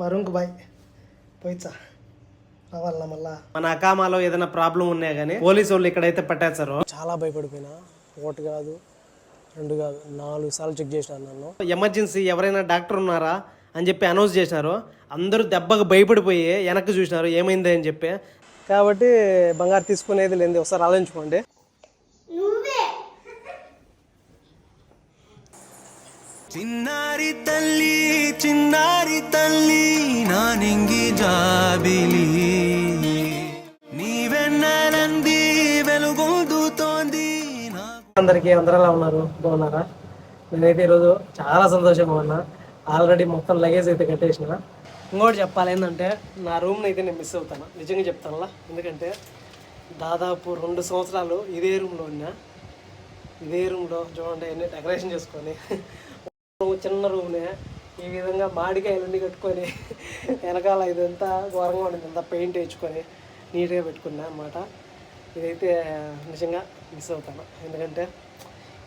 మా రూమ్కి బాయ్. పోయిచ్చా. రావాలన్నా మళ్ళా. మన అకామాలో ఏదైనా ప్రాబ్లం ఉన్నా కానీ పోలీసు వాళ్ళు ఇక్కడైతే పట్టేస్తారు. చాలా భయపడిపోయినా. ఒకటి కాదు రెండు కాదు నాలుగు సార్లు చెక్ చేసినాను నన్ను. ఎమర్జెన్సీ ఎవరైనా డాక్టర్ ఉన్నారా అని చెప్పి అనౌన్స్ చేసినారు. అందరూ దెబ్బకు భయపడిపోయి వెనక్కి చూసినారు. ఏమైంది అని చెప్పి. కాబట్టి బంగారు తీసుకునేది లేదు ఒకసారి ఆలోచించుకోండి. చిన్నారి తల్లి చిన్నారి తల్లి నా నింగి జాబిలి. నీవెన్నెలంది వెలుగొందుతోంది అందరికీ అందరూ ఉన్నారు? బాగున్నారా? నేనైతే ఈరోజు చాలా సంతోషంగా ఉన్నా. ఆల్రెడీ మొత్తం లగేజ్ అయితే కట్టేసిన. ఇంకోటి చెప్పాలి ఏంటంటే నా రూమ్ని అయితే నేను మిస్ అవుతాను. నిజంగా చెప్తానులా? ఎందుకంటే దాదాపు రెండు సంవత్సరాలు ఇదే రూమ్లో ఉన్నా. ఇదే రూమ్లో చూడండి అన్ని డెకరేషన్ చేసుకొని. చిన్న రూమ్నే ఈ విధంగా మాడికాయలన్నీ కట్టుకొని వెనకాల ఇదంతా ఘోరంగా ఉండింది. అంతా పెయింట్ వేయించుకొని నీట్గా పెట్టుకున్నా అన్నమాట. ఇదైతే నిజంగా మిస్ అవుతాను. ఎందుకంటే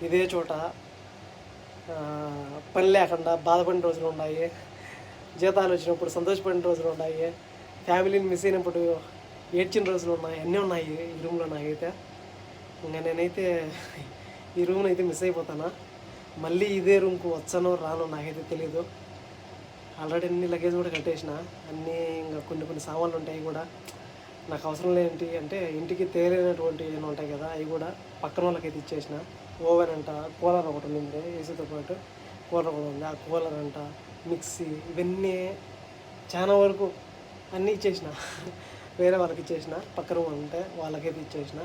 ఇదే చోట పని లేకుండా బాధపడిన రోజులు ఉన్నాయి. జీతాలు వచ్చినప్పుడు సంతోషపడిన రోజులు ఉన్నాయి. ఫ్యామిలీని మిస్ అయినప్పుడు ఏడ్చిన రోజులు ఉన్నాయి. అన్నీ ఉన్నాయి ఈ రూమ్లో నాకైతే. ఇంకా నేనైతే ఈ రూమ్ని అయితే మిస్ అయిపోతానా? మళ్ళీ ఇదే రూమ్కి వచ్చానో రానో నాకైతే తెలీదు. ఆల్రెడీ అన్ని లగేజ్ కూడా కట్టేసిన అన్నీ ఇంకా కొన్ని కొన్ని సామాన్లు ఉంటాయి కూడా. నాకు అవసరం లేంటి అంటే ఇంటికి తేలినటువంటి ఏమి ఉంటాయి కదా అవి కూడా పక్కన వాళ్ళకైతే ఇచ్చేసిన. ఓవెన్ అంట కూలర్ ఒకటి ఉంది ఏసీతో పాటు కూలర్ ఒకటి ఉంది. ఆ కూలర్ అంట మిక్సీ ఇవన్నీ చాలా వరకు అన్నీ ఇచ్చేసిన. వేరే వాళ్ళకి ఇచ్చేసిన పక్క రూమ్ ఉంటే వాళ్ళకైతే ఇచ్చేసిన.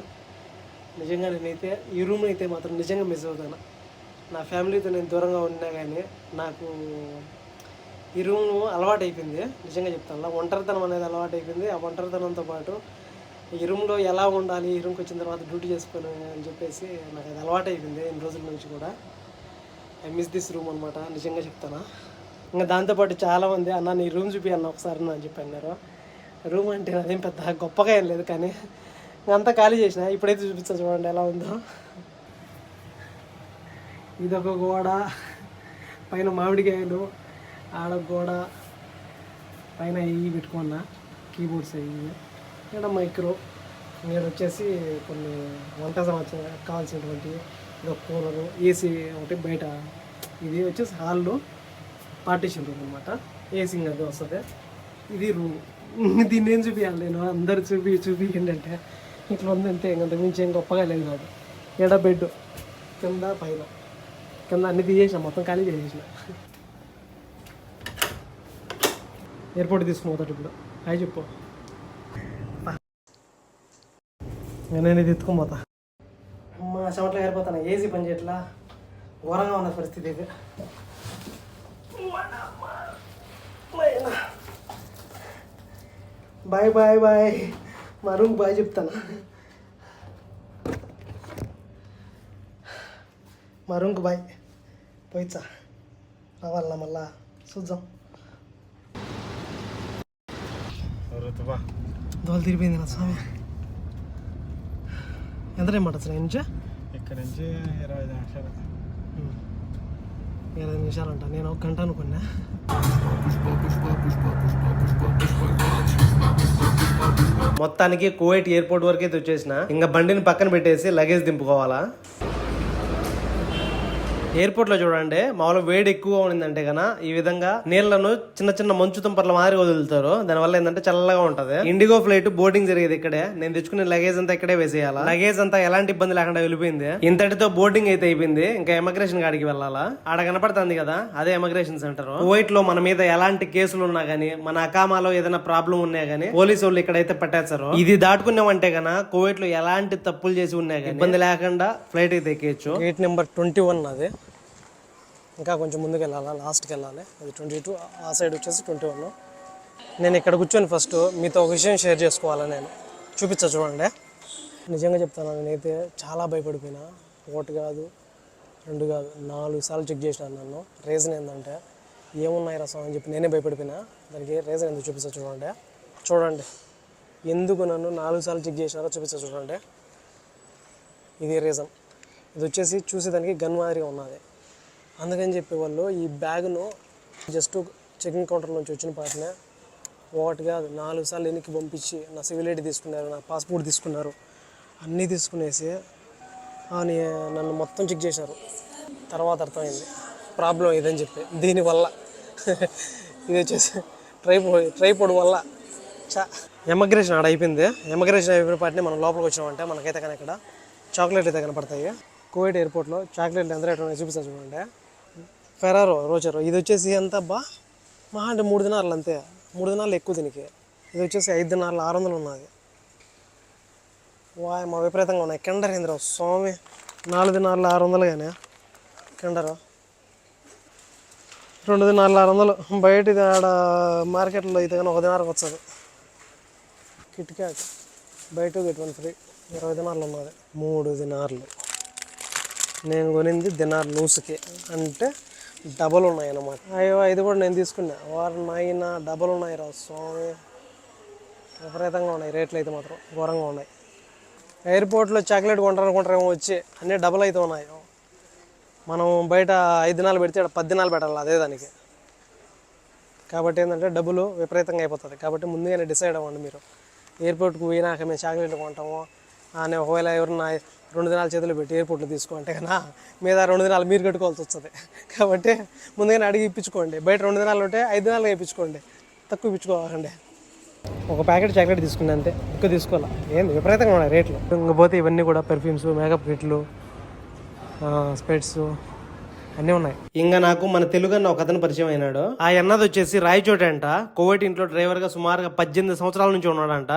నిజంగా నేనైతే ఈ రూమ్ అయితే మాత్రం నిజంగా మిస్ అవుతాను. నా ఫ్యామిలీతో నేను దూరంగా ఉన్నా కానీ నాకు ఈ రూమ్ అలవాటు అయిపోయింది నిజంగా చెప్తాను ఒంటరితనం అనేది అలవాటు అయిపోయింది ఆ ఒంటరితనంతో పాటు ఈ రూమ్లో ఎలా ఉండాలి ఈ రూమ్కి వచ్చిన తర్వాత డ్యూటీ చేసుకొని అని చెప్పేసి నాకు అది అలవాటు అయిపోయింది ఎన్ని రోజుల నుంచి కూడా. ఐ మిస్ దిస్ రూమ్ అనమాట నిజంగా చెప్తాను? ఇంకా దాంతోపాటు చాలామంది అన్న నీ రూమ్ చూపి అన్న ఒకసారి అని చెప్పి అన్నారు. రూమ్ అంటే అదేం పెద్ద గొప్పగా ఏం లేదు కానీ అంతా ఖాళీ చేసిన. ఇప్పుడైతే చూపిస్తా చూడండి ఎలా ఉందో. ఇదొక గోడ. పైన మామిడికాయలు ఆడ గోడ పైన ఇవి పెట్టుకున్నా కీబోర్డ్స్ ఇవి ఇక్కడ మైక్రో. ఇక్కడ వచ్చేసి కొన్ని వంట సంవత్సరం కావాల్సినటువంటి ఇదొక కూలరు ఏసీ ఒకటి బయట. ఇది వచ్చేసి హాల్లో పార్టీషన్ రూమ్ అనమాట ఏసీ అది వస్తుంది. ఇది రూమ్. దీన్ని ఏం చూపించాలి నేను? అందరు చూపి చూపి ఏంటంటే ఇట్లా ఉంది అంతే. ఇంకంత మించి ఏం గొప్పగా లేదు నాకు. ఎడ బెడ్ కింద పైన. కింద అన్ని తీసేసిన మొత్తం ఖాళీ చేసేసిన. ఎయిర్పోర్ట్ తీసుకుని పోతాడు ఇప్పుడు. హాయ్ చెప్పు. నేను ఇది ఎత్తుకొని పోతా. అమ్మ చెమట్లో ఏరిపోతాను ఏసీ పని చేయట్లా ఘోరంగా ఉన్న పరిస్థితి ఇది. Boy boy boy. మా రూమ్ బాయ్ చెప్తాను. మా రూమ్కి బాయ్. పోయిచ్చా. రావాలన్నా మళ్ళా చూద్దాం. దోలు తిరిపోయింది నా స్వామి. ఎంత టైం పట్టచ్చు నుంచి? ఇక్కడ నుంచి ఇరవై ఐదు నిమిషాలు. ఇరవై నిమిషాలు అంట. నేను ఒక గంట అనుకున్నా. మొత్తానికి కువైట్ ఎయిర్పోర్ట్ వరకు అయితే వచ్చేసిన ఇంకా బండిని పక్కన పెట్టేసి లగేజ్ దింపుకోవాలా? ఎయిర్పోర్ట్లో చూడండి మామూలుగా వేడి ఎక్కువ ఉండిందంటే గన ఈ విధంగా నీళ్ళను చిన్న చిన్న మంచు తుంపర్ల మాదిరి వదులుతారు. దానివల్ల ఏంటంటే చల్లగా ఉంటది. ఇండిగో ఫ్లైట్ బోర్డింగ్ జరిగేది ఇక్కడే. నేను తెచ్చుకునే లగేజ్ అంతా ఇక్కడే వేసేయాలా? లగేజ్ అంతా ఎలాంటి ఇబ్బంది లేకుండా వెళ్ళిపోయింది. ఇంతటితో బోర్డింగ్ అయితే అయిపోయింది. ఇంకా ఎమిగ్రేషన్ కాడికి వెళ్ళాలా? ఆడ కనపడుతుంది కదా అదే ఎమిగ్రేషన్ సెంటర్ వైట్లో మన మీద ఎలాంటి కేసులు ఉన్నా గానీ మన అకామాలో ఏదైనా ప్రాబ్లం ఉన్నా గానీ పోలీసు వాళ్ళు ఇక్కడైతే పట్టేస్తారు. ఇది దాటుకున్నామంటే గన కువైట్లో ఎలాంటి తప్పులు చేసి ఉన్నా గానీ ఇబ్బంది లేకుండా ఫ్లైట్ అయితే ఎక్కేయచ్చు. గేట్ నెంబర్ ట్వంటీ వన్ అది. ఇంకా కొంచెం ముందుకు వెళ్ళాలా లాస్ట్కి వెళ్ళాలి అది ట్వంటీ టూ ఆ సైడ్ వచ్చేసి ట్వంటీ వన్. నేను ఇక్కడ కూర్చొని ఫస్ట్ మీతో ఒక విషయం షేర్ చేసుకోవాలా నేను? చూపించా చూడండి. నిజంగా చెప్తాను నేనైతే చాలా భయపడిపోయినా. ఒకటి కాదు రెండు కాదు నాలుగు సార్లు చెక్ చేసినాను నన్ను. రీజన్ ఏంటంటే ఏమున్నాయి రసం అని చెప్పి నేనే భయపడిపోయినా. దానికి రీజన్ ఎందుకు చూపిస్తా చూడండి. చూడండి. ఎందుకు నన్ను నాలుగు సార్లు చెక్ చేసినారో చూపిస్తా చూడండి. ఇది రీజన్. ఇది వచ్చేసి చూసేదానికి గన్ మాదిరిగా ఉన్నది. అందుకని చెప్పేవాళ్ళు ఈ బ్యాగ్ను జస్ట్ చెకింగ్ కౌంటర్ నుంచి వచ్చిన పాటనే ఒకటి కాదు నాలుగు సార్లు వెనక్కి పంపించి నా సివిల్ ఐడి తీసుకున్నారు నా పాస్పోర్ట్ తీసుకున్నారు అన్నీ తీసుకునేసి అని నన్ను మొత్తం చెక్ చేశారు. తర్వాత అర్థమైంది ప్రాబ్లం ఇదని చెప్పి దీనివల్ల ఇది వచ్చేసి ట్రైపో ట్రైపోడ్ వల్ల చా ఎమగ్రేషన్ ఆడ అయిపోయింది ఎమగ్రేషన్ అయిపోయిన పాటిని మనం లోపలికి వచ్చినామంటే మనకైతే కానీ ఇక్కడ చాక్లెట్ అయితే కనపడతాయి. కోవిడ్ ఎయిర్పోర్ట్లో చాక్లెట్లు ఎంత రేట్ చూపిస్తాను చూడండి. ఫెరారో రోచరో ఇది వచ్చేసి ఎంత అబ్బా మహా అంటే మూడు దినాలు అంతే. మూడు దినాలు ఎక్కువ దీనికి. ఇది వచ్చేసి ఐదు దినాలు ఆరు వందలు ఉన్నది. వా మా విపరీతంగా ఉన్నాయి. కెండర్ స్వామి. నాలుగు దినాలు ఆరు వందలు కానీ కెండరు. రెండు దినాలు ఆరు వందలు. బయట ఇది ఆడ మార్కెట్లో అయితే కానీ ఒక దినారకు వస్తుంది. కిట్ క్యాట్ బయట గెట్ వన్ ఫ్రీ. ఇరవై దినాలు ఉన్నది. మూడు దినార్లు. నేను కొనింది దినార్ లూస్కి. అంటే డబల్ ఉన్నాయి అన్నమాట అయ్యో ఇది కూడా నేను తీసుకున్నా. వారు నాయన డబల్ ఉన్నాయి రా స్వామి. విపరీతంగా ఉన్నాయి. రేట్లు అయితే మాత్రం ఘోరంగా ఉన్నాయి. ఎయిర్పోర్ట్లో చాక్లెట్ కొంటారనుకుంటారేమో వచ్చి అన్నీ డబల్ అయితే ఉన్నాయి. మనం బయట ఐదు దినాలు పెడితే పది దినాలు పెట్టాలి అదే దానికి. కాబట్టి ఏంటంటే డబ్బులు విపరీతంగా అయిపోతుంది. కాబట్టి ముందుగానే డిసైడ్ అవ్వండి మీరు. ఎయిర్పోర్ట్కి పోయినాక మేము చాక్లెట్లు కొంటాము. నేను ఒకవేళ ఎవరన్నా రెండు దినాలు చేతులు పెట్టి ఎయిర్పోర్ట్లో తీసుకోంటే కన్నా మీద రెండు దినాలు మీరు కట్టుకోవాల్సి వస్తుంది. కాబట్టి ముందుగానే అడిగి ఇప్పించుకోండి. బయట రెండు దినాలు ఉంటే ఐదు దినాలు ఇప్పించుకోండి. తక్కువ ఇప్పించుకోవాలండి. ఒక ప్యాకెట్ చాక్లెట్ తీసుకున్నా అంతే. ఎక్కువ తీసుకోవాలా? ఏంది? విపరీతంగా ఉన్నాయి రేట్లు. ఇంకపోతే ఇవన్నీ కూడా పెర్ఫ్యూమ్స్ మేకప్ కిట్లు స్పెట్స్ అన్నీ ఉన్నాయి. ఇంకా నాకు మన తెలుగు అన్న ఒక అతను పరిచయం అయినాడు. ఆ అన్నది వచ్చేసి రాయచోట అంట కోవిడ్ ఇంట్లో డ్రైవర్గా సుమారుగా పద్దెనిమిది సంవత్సరాల నుంచి ఉన్నాడంట.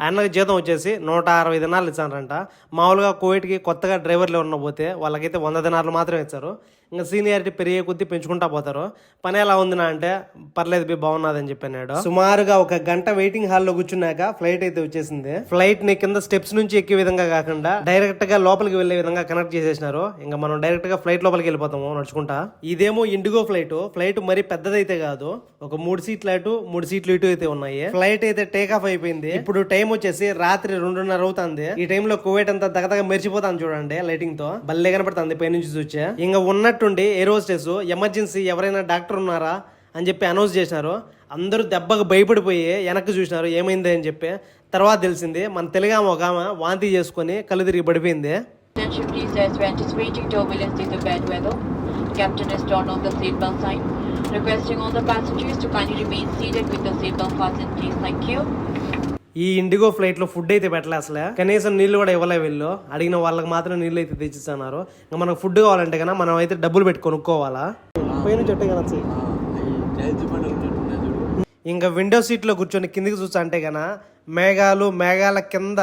ఆయనకి జీతం వచ్చేసి నూట అరవై దినాలు ఇచ్చారంట. మామూలుగా కోవిడ్కి కొత్తగా డ్రైవర్లు ఎవరన్నా వాళ్ళకైతే వంద దినాలు మాత్రమే ఇచ్చారు. ఇంకా సీనియారిటీ పెరిగే కొద్దీ పెంచుకుంటా పోతారు. పని ఎలా ఉంది నా అంటే పర్లేదు బి బాగున్నదని చెప్పాడు సుమారుగా ఒక గంట వెయిటింగ్ హాల్లో కూర్చున్నాక ఫ్లైట్ అయితే వచ్చేసింది. ఫ్లైట్ని కింద స్టెప్స్ నుంచి ఎక్కే విధంగా కాకుండా డైరెక్ట్గా లోపలికి వెళ్ళే విధంగా కనెక్ట్ చేసేసినారు. ఇంకా మనం డైరెక్ట్గా ఫ్లైట్ లోపలికి వెళ్ళిపోతాము నడుచుకుంటా. ఇదేమో ఇండిగో ఫ్లైట్ ఫ్లైట్ మరి పెద్దదైతే కాదు. ఒక మూడు సీట్లు అటు మూడు సీట్లు ఇటు అయితే ఉన్నాయి. ఫ్లైట్ అయితే టేక్ ఆఫ్ అయిపోయింది. ఇప్పుడు టైం వచ్చేసి రాత్రి రెండున్నర అవుతుంది. ఈ టైంలో కువైట్ అంతా దగదగ మెరిచిపోతాను చూడండి లైటింగ్తో. భలే కనపడుతుంది పైనుంచి చూచే ఇంకా ఉండి ఏరోస్టెస్ ఎమర్జెన్సీ ఎవరైనా డాక్టర్ ఉన్నారా? అని చెప్పి అనౌన్స్ చేశారు అందరూ దెబ్బకు భయపడిపోయి వెనక్కి చూసినారు. ఏమైంది అని చెప్పి. తర్వాత తెలిసింది మన తెలుగా ఒక ఆమె వాంతి చేసుకుని కళ్ళు తిరిగి పడిపోయింది. Requesting all the passengers to kindly remain seated with the seatbelt fastened, please. Thank you. ఈ ఇండిగో ఫ్లైట్లో ఫుడ్ అయితే పెట్టలే అసలే. కనీసం నీళ్ళు కూడా ఇవ్వలే వీళ్ళు. అడిగిన వాళ్ళకి మాత్రం నీళ్ళు అయితే తెచ్చిస్తున్నారు. ఇంకా మనకు ఫుడ్ కావాలంటే కన్నా మనం అయితే డబ్బులు పెట్టి కొనుక్కోవాలా? పైన చెట్టు కనొచ్చి ఇంకా విండో సీట్లో కూర్చొని కిందికి చూస్తా అంటే కన్నా మేఘాలు మేఘాల కింద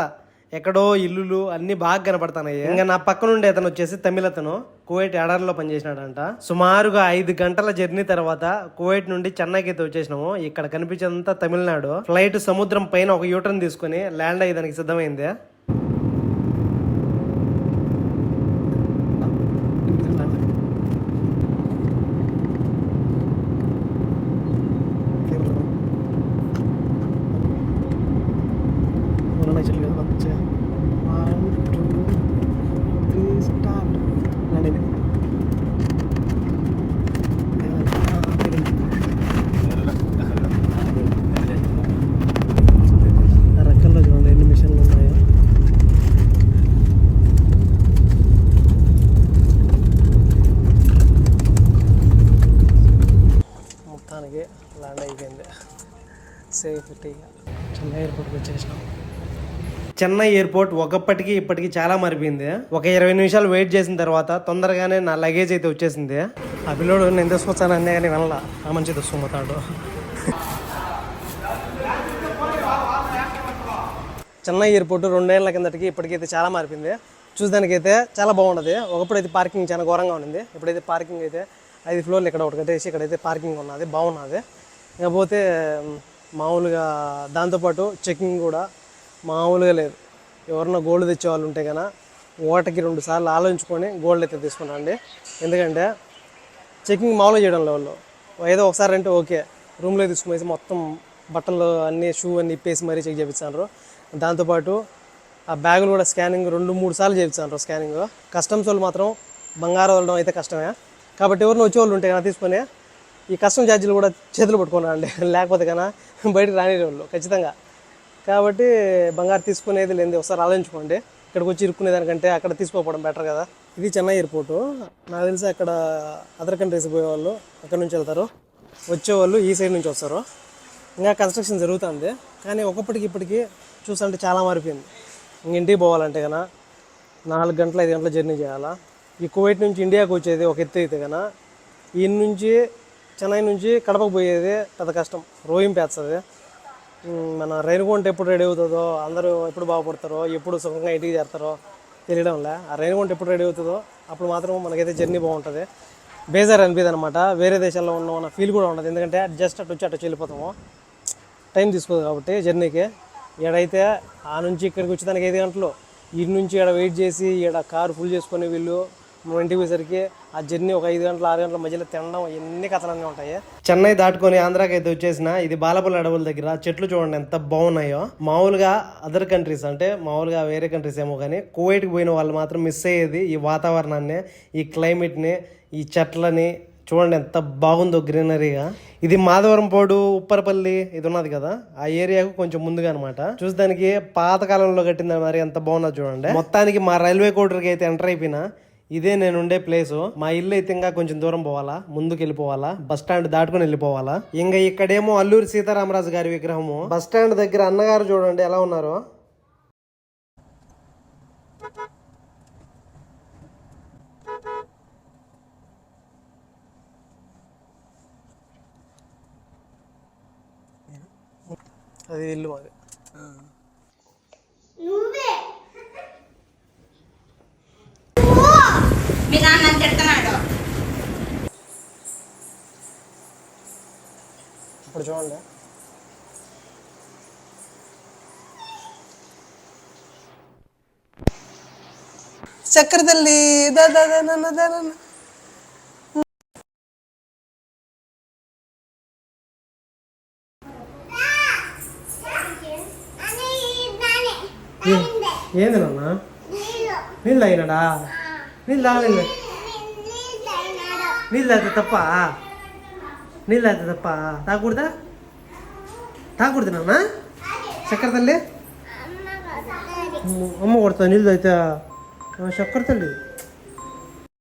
ఎక్కడో ఇల్లులు అన్ని బాగా కనపడుతున్నాయి ఇంకా నా పక్కన ఉండే అతను వచ్చేసి తమిళ అతను కువైట్ ఎడారిలో పనిచేసినాడంట. సుమారుగా ఐదు గంటల జర్నీ తర్వాత కువైట్ నుండి చెన్నైకి అయితే వచ్చేసినాము. ఇక్కడ కనిపించేదంతా తమిళనాడు. ఫ్లైట్ సముద్రం పైన ఒక యూటర్న్ తీసుకొని ల్యాండ్ అయ్యేదానికి సిద్ధమైంది రెక్కల్లో చూడండి ఎన్ని మిషన్లు ఉన్నాయో మొత్తానికి ల్యాండ్ అయిపోయింది సేఫ్టీగా చెన్నై ఎయిర్పోర్ట్కి వచ్చేసినాం చెన్నై ఎయిర్పోర్ట్ ఒకప్పటికి ఇప్పటికి చాలా మారిపోయింది. ఒక ఇరవై నిమిషాలు వెయిట్ చేసిన తర్వాత తొందరగానే నా లగేజ్ అయితే వచ్చేసింది. ఆ పిల్లోడు నేను తీసుకొచ్చాను అన్నీ కానీ వెళ్ళాల ఆ మంచి తీసుకుపోతాడు. చెన్నై ఎయిర్పోర్ట్ రెండేళ్ళ కిందటికి ఇప్పటికైతే చాలా మారిపోయింది. చూసేదానికైతే చాలా బాగుండదు. ఒకప్పుడైతే పార్కింగ్ చాలా ఘోరంగా ఉండింది. ఇప్పుడైతే పార్కింగ్ అయితే ఐదు ఫ్లోర్లు ఇక్కడ ఒకటి కట్టేసి ఇక్కడైతే పార్కింగ్ ఉన్నది. బాగున్నది. ఇకపోతే మామూలుగా దాంతోపాటు చెకింగ్ కూడా మామూలుగా లేదు. ఎవరన్నా గోల్డ్ తెచ్చే వాళ్ళు ఉంటే కనుక ఓటకి రెండు సార్లు ఆలోచించుకొని గోల్డ్ అయితే తీసుకున్నాండి ఎందుకంటే చెకింగ్ మామూలుగా చేయడం వాళ్ళు. ఏదో ఒకసారి అంటే ఓకే. రూమ్లో తీసుకునేసి మొత్తం బట్టలు అన్నీ షూ అన్ని ఇప్పేసి మరీ చెక్ చేయించారు దాంతోపాటు ఆ బ్యాగులు కూడా స్కానింగ్ రెండు మూడు సార్లు చేయించారు స్కానింగ్ కస్టమ్స్ వాళ్ళు మాత్రం బంగారం వెళ్ళడం అయితే కష్టమే. కాబట్టి ఎవరిని వచ్చే వాళ్ళు ఉంటే కనుక తీసుకొని ఈ కస్టమ్ ఛార్జీలు కూడా చేతులు పట్టుకున్నారండి లేకపోతే కన్నా బయటకు రాని వాళ్ళు ఖచ్చితంగా. కాబట్టి బంగారు తీసుకునేది లేనిది ఒకసారి ఆలోచించుకోండి. ఇక్కడికి వచ్చి ఇరుక్కునేదానికంటే అక్కడ తీసుకోపోవడం బెటర్ కదా. ఇది చెన్నై ఎయిర్పోర్ట్ నాకు తెలిసి అక్కడ అదర్ కంట్రీస్ పోయేవాళ్ళు అక్కడ నుంచి వెళ్తారు. వచ్చేవాళ్ళు ఈ సైడ్ నుంచి వస్తారు. ఇంకా కన్స్ట్రక్షన్ జరుగుతుంది. కానీ ఒకప్పటికి ఇప్పటికి చూసాలంటే చాలా మారిపోయింది. ఇంక ఇంటికి పోవాలంటే కన్నా నాలుగు గంటల ఐదు గంటల జర్నీ చేయాలా? ఈ కువైట్ నుంచి ఇండియాకి వచ్చేది ఒక ఎత్తు అయితే కన్నా ఈ నుంచి చెన్నై నుంచి కడపకు పోయేది పెద్ద కష్టం. రోయింపేస్తుంది మన రైనుగుంట ఎప్పుడు రెడీ అవుతుందో అందరూ ఎప్పుడు బాగుపడతారో ఎప్పుడు సుఖంగా ఇంటికి చేరతారో తెలియడంలే ఆ రైనుగుంట ఎప్పుడు రెడీ అవుతుందో అప్పుడు మాత్రం మనకైతే జర్నీ బాగుంటుంది. బేజార్ అనిపిది అనమాట వేరే దేశాల్లో ఉన్న ఫీల్ కూడా ఉండదు. ఎందుకంటే జస్ట్ అటు వచ్చి అటు వెళ్ళిపోతాము. టైం తీసుకోదు కాబట్టి జర్నీకి ఈడైతే ఆ నుంచి ఇక్కడికి వచ్చేదానికి ఐదు గంటలు. ఇటు నుంచి ఇక్కడ వెయిట్ చేసి ఇక్కడ కారు ఫుల్ చేసుకొని వీళ్ళు మనం ఇంటికి పోయేసరికి ఆ జర్నీ ఒక ఐదు గంటల ఆరు గంటల మధ్యలో తినడం ఎన్ని కథలన్నీ ఉంటాయి. చెన్నై దాటుకొని ఆంధ్రాకి అయితే వచ్చేసిన ఇది బాలపల్లి అడవుల దగ్గర చెట్లు చూడండి ఎంత బాగున్నాయో. మామూలుగా అదర్ కంట్రీస్ అంటే మామూలుగా వేరే కంట్రీస్ ఏమో కానీ కువైట్కి పోయిన వాళ్ళు మాత్రం మిస్ అయ్యేది ఈ వాతావరణాన్ని ఈ క్లైమేట్ని ఈ చెట్లని చూడండి ఎంత బాగుందో గ్రీనరీగా ఇది మాధవరం పోడు ఉప్పరపల్లి ఇది ఉన్నది కదా ఆ ఏరియాకు కొంచెం ముందుగా అనమాట చూసడానికి పాతకాలంలో కట్టింది మరి ఎంత బాగున్నది చూడండి. మొత్తానికి మా రైల్వే కోటర్కి అయితే ఎంటర్ అయిపోయినా. ఇదే నేను ఉండే ప్లేస్. మా ఇల్లు అయితే ఇంకా కొంచెం దూరం పోవాలా? ముందుకు వెళ్ళిపోవాలా? బస్ స్టాండ్ దాటుకుని వెళ్ళిపోవాలా? ఇంకా ఇక్కడేమో అల్లూరి సీతారామరాజు గారి విగ్రహము. బస్ స్టాండ్ దగ్గర అన్నగారు చూడండి ఎలా ఉన్నారు. అది ఇల్లు మాది. నువ్వే? ఇప్పుడు చూడండి చక్కెర తల్లి. ఏంది? నాన్న? నీళ్ళు తాగినాడా నీళ్ళు తాగలేదు? నీళ్ళు తాగితే తప్ప? నీళ్ళు తాగితే తప్ప తాగకూడదా తాగకూడదు నాన్న చక్కెర తల్లి అమ్మ- అమ్మ కొడతా